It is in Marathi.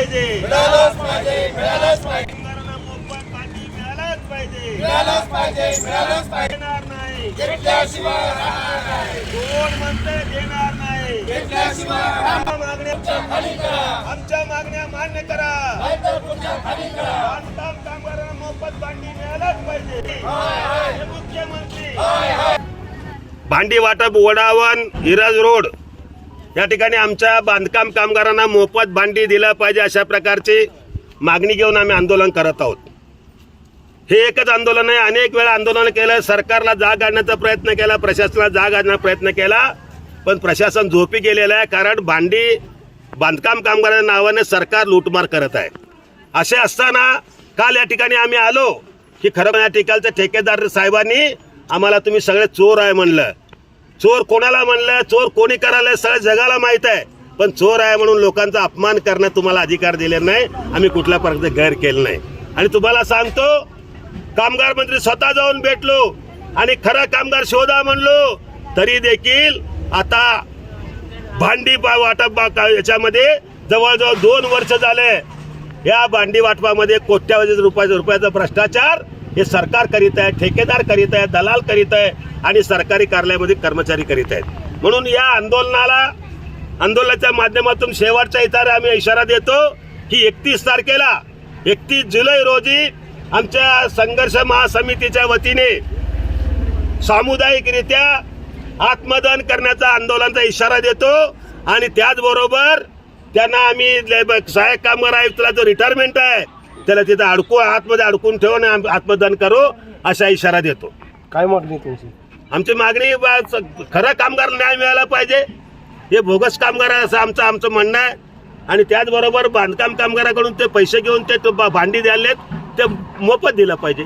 पाहिजे. मिळालंच पाहिजे मिळालंच पाहिजे. मोफत मिळालंच पाहिजे. मिळालंच पाहिजे मिळालंच पाहिजे. देणार नाही. घेतल्याशिवाय राहणार नाही. कोण म्हणते देणार नाही. घेतल्याशिवाय आमच्या मागण्या खाली करा. आमच्या मागण्या मान्य करा. नाहीतर पुढच्या खाली करा. बांधकाम कामगारांना मोफत भांडी मिळालंच पाहिजे. हे मुख्यमंत्री. भांडी वाटप वडावन हिरज रोड. या ठिकाणी आमच्या बांधकाम कामगारांना मोफत भांडी दिलं पाहिजे अशा प्रकारची मागणी घेऊन आम्ही आंदोलन करत आहोत. हे एकच आंदोलन आहे. अनेक वेळा आंदोलन केलं सरकारला जाग आणण्याचा प्रयत्न केला प्रशासनाला जाग आणण्याचा प्रयत्न केला पण प्रशासन झोपी गेलेलं आहे कारण भांडी बांधकाम कामगारांच्या नावाने सरकार लूटमार करत आहे. असे असताना काल या ठिकाणी आम्ही आलो की खरं या ठिकाणच्या ठेकेदार साहेबांनी आम्हाला तुम्ही सगळे चोर आहे म्हणलं. चोर कोणाला म्हणलं चोर कोणी करायला सगळ्या जगाला माहीत आहे. पण चोर आहे म्हणून लोकांचा अपमान करण्यात तुम्हाला अधिकार दिले नाही आम्ही कुठल्या प्रकारचे गैर केलं नाही. आणि तुम्हाला सांगतो कामगार मंत्री स्वतः जाऊन भेटलो आणि खरा कामगार शोधा म्हणलो तरी देखील आता भांडी वाटप बा- का- याच्यामध्ये जवळजवळ दोन वर्ष झाले. या भांडी वाटपामध्ये कोट्यावधी रुपयाचा रुपयाचा भ्रष्टाचार हे सरकार करीत आहे ठेकेदार करीत आहे दलाल करीत आहे आणि सरकारी कार्यालयामध्ये कर्मचारी करीत आहेत. म्हणून या आंदोलनाला आंदोलनाच्या माध्यमातून शेवटचा इतारा आम्ही इशारा देतो की एकतीस तारखेला एकतीस जुलै रोजी आमच्या संघर्ष महासमितीच्या वतीने सामुदायिकरित्या आत्मदान करण्याचा आंदोलनाचा इशारा देतो आणि त्याचबरोबर त्यांना आम्ही सहाय्यक कामगार आयुक्तला जो रिटायरमेंट आहे त्याला तिथं अडकू आतमध्ये अडकून ठेवून आत्मदहन करू असा इशारा देतो. काय मागणी तुमची? आमची मागणी खरं कामगार न्याय मिळाला पाहिजे. हे बोगस कामगार आहे असं आमचं आमचं म्हणणं आहे. आणि त्याचबरोबर बांधकाम कामगाराकडून ते पैसे घेऊन ते भांडी द्यायलेत ते मोफत दिलं पाहिजे.